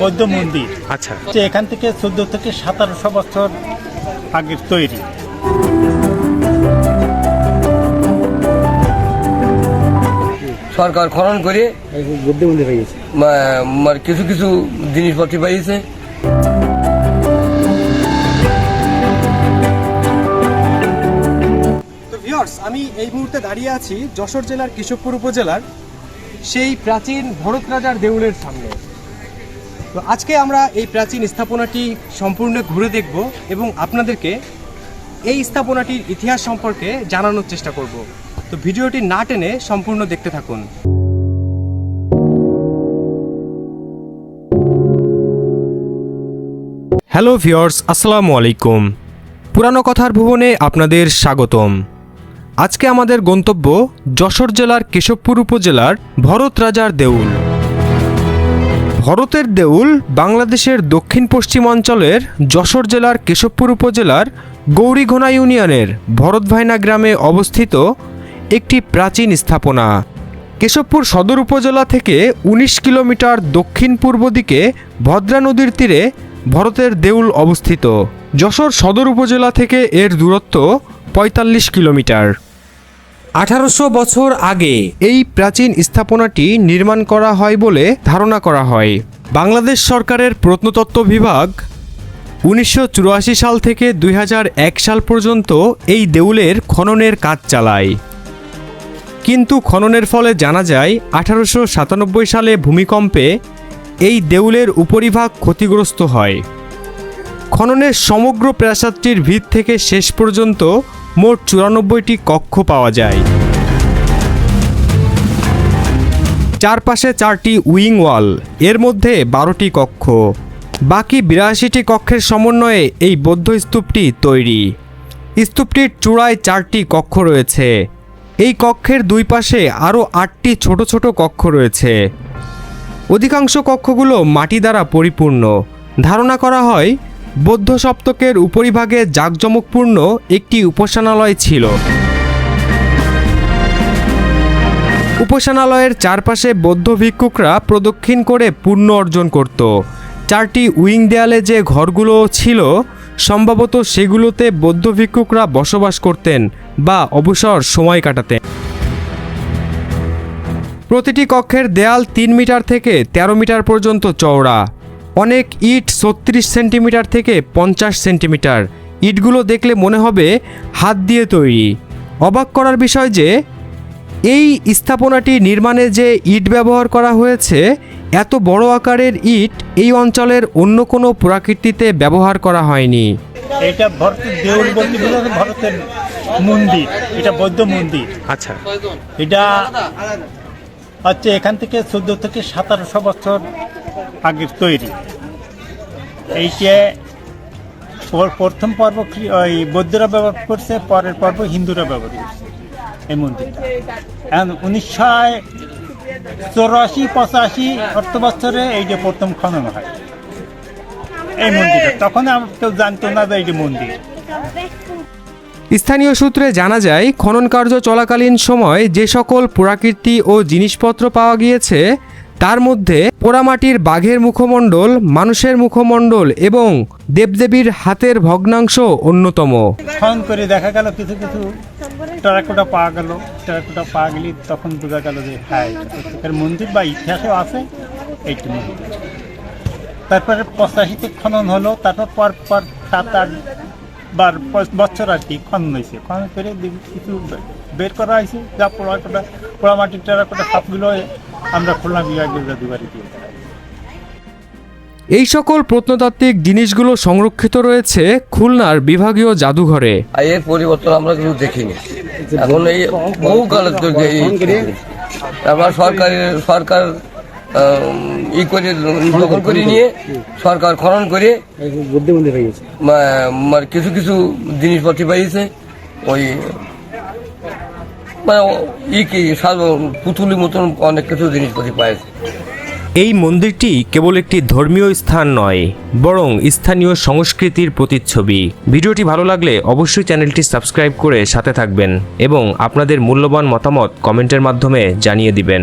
বৌদ্ধ মন্দির। আচ্ছা। এখান থেকে চোদ্দ থেকে সতেরোশো বছর আগের তৈরি। সরকার খনন করে কিছু কিছু জিনিসপত্র পাইছে। তো ভিউয়ার্স আমি এই মুহূর্তে দাঁড়িয়ে আছি যশোর জেলার কেশবপুর উপজেলার সেই প্রাচীন ভরত রাজার দেউলের সামনে। তো আজকে আমরা এই প্রাচীন স্থাপনাটি সম্পূর্ণ ঘুরে দেখব এবং আপনাদেরকে এই স্থাপনাটির ইতিহাস সম্পর্কে জানানোর চেষ্টা করব। তো ভিডিওটি না টেনে সম্পূর্ণ দেখতে থাকুন। হ্যালো ভিওর্স আসসালামু আলাইকুম। পুরানো কথার ভুবনে আপনাদের স্বাগতম। আজকে আমাদের গন্তব্য যশোর জেলার কেশবপুর উপজেলার ভরত রাজার দেউল। ভরতের দেউল বাংলাদেশের দক্ষিণ পশ্চিম অঞ্চলের যশোর জেলার কেশবপুর উপজেলার গৌরীঘোনা ইউনিয়নের ভরতভাইনা গ্রামে অবস্থিত একটি প্রাচীন স্থাপনা। কেশবপুর সদর উপজেলা থেকে ১৯ কিলোমিটার দক্ষিণ পূর্ব দিকে ভদ্রা নদীর তীরে ভরতের দেউল অবস্থিত। যশোর সদর উপজেলা থেকে এর দূরত্ব ৪৫ কিলোমিটার। আঠারোশো বছর আগে এই প্রাচীন স্থাপনাটি নির্মাণ করা হয় বলে ধারণা করা হয়। বাংলাদেশ সরকারের প্রত্নতত্ত্ব বিভাগ উনিশশো চুরাশি সাল থেকে দুই হাজার এক সাল পর্যন্ত এই দেউলের খননের কাজ চালায়। কিন্তু খননের ফলে জানা যায়, আঠারোশো সাতানব্বই সালে ভূমিকম্পে এই দেউলের উপরিভাগ ক্ষতিগ্রস্ত হয়। খননের সমগ্র প্রাসাদটির ভিত থেকে শেষ পর্যন্ত মোট চুরানব্বইটি কক্ষ পাওয়া যায়। চারপাশে চারটি উইং ওয়াল, এর মধ্যে বারোটি কক্ষ। বাকি বিরাশিটি কক্ষের সমন্বয়ে এই বৌদ্ধ স্তূপটি তৈরি। স্তূপটির চূড়ায় চারটি কক্ষ রয়েছে। এই কক্ষের দুই পাশে আরও আটটি ছোট ছোট কক্ষ রয়েছে। অধিকাংশ কক্ষগুলো মাটি দ্বারা পরিপূর্ণ। ধারণা করা হয় বৌদ্ধ সপ্তকের উপরিভাগে জাঁকজমকপূর্ণ একটি উপাসনালয় ছিল। উপাসনালয়ের চারপাশে বৌদ্ধ ভিক্ষুকরা প্রদক্ষিণ করে পুণ্য অর্জন করত। চারটি উইং দেয়ালে যে ঘরগুলো ছিল, সম্ভবত সেগুলোতে বৌদ্ধ ভিক্ষুকরা বসবাস করতেন বা অবসর সময় কাটাতেন। প্রতিটি কক্ষের দেয়াল তিন মিটার থেকে ১৩ মিটার পর্যন্ত চওড়া। অনেক ইট ছত্রিশ সেন্টিমিটার থেকে পঞ্চাশ সেন্টিমিটার। ইটগুলো দেখলে মনে হবে হাত দিয়ে তৈরি। অবাক করার বিষয় যে এই স্থাপনাটি নির্মাণে যে ইট ব্যবহার করা হয়েছে এত বড় আকারের ইট এই অঞ্চলের অন্য কোনো প্রাকৃতিতে ব্যবহার করা হয়নি। এটা ভরতের দেউল বলতে বোঝাচ্ছে মন্দির এটা বৌদ্ধ মন্দির। আচ্ছা। এটা হচ্ছে এখান থেকে চোদ্দ থেকে সতেরোশো বছর আগের তৈরি। এইটা ওর প্রথম পর্ব ওই বৌদ্ধরা ব্যবহার করছে, পরের পর্ব হিন্দুরা ব্যবহার করছে। এই মন্দিরটা। এখন উনিশশো চৌরাশি, পঁচাশি অর্থ বছরে এই যে প্রথম খনন হয়। এই মন্দিরটা। তখন কেউ জানতো না যে এই যে মন্দির। স্থানীয় সূত্রে জানা যায়, খনন কার্য চলাকালীন সময় যে সকল পুরাকীর্তি ও জিনিসপত্র পাওয়া গিয়েছে তার মধ্যে পোড়ামাটির বাঘের মুখমণ্ডল, মানুষের মুখমণ্ডল এবং দেবদেবীর হাতের ভগ্নাংশ অন্যতম। খনন করে দেখা গেল, কিছু কিছু টেরাকোটা পাওয়া গেল। টেরাকোটা পাওয়া গেলে তখন বোঝা গেল যে হ্যাঁ এটা মন্দির বা ইতিহাসেও আছে, এইটি মন্দির। তারপরে পঁচাশিতে খনন হলো, তারপর পর পর সাত আট বার বছর আর কি খনন হয়েছে। খনন করে কিছু বের করা হয়েছে, যা পোড়াকোটা পোড়ামাটির টেরাকোটা সবগুলো আমরা খুলনা বিভাগীয় জাদুঘরে দিয়ে। এই সকল প্রত্নতাত্ত্বিক জিনিসগুলো সংরক্ষিত রয়েছে খুলনার বিভাগীয় জাদুঘরে। এর পরিবর্তন আমরা কিছু দেখিনি। এখন এই বহু কালের এই তারপর সরকারের সরকার ই করে দখল করে নিয়ে সরকার খনন করে মানে কিছু কিছু জিনিসপত্র পাইছে। ওই মানে ই কি পুতুলি মতন অনেক কিছু জিনিসপত্র পাইছে। এই মন্দিরটি কেবল একটি ধর্মীয় স্থান নয়, বরং স্থানীয় সংস্কৃতির প্রতিচ্ছবি। ভিডিওটি ভালো লাগলে অবশ্যই চ্যানেলটি সাবস্ক্রাইব করে সাথে থাকবেন এবং আপনাদের মূল্যবান মতামত কমেন্টের মাধ্যমে জানিয়ে দিবেন।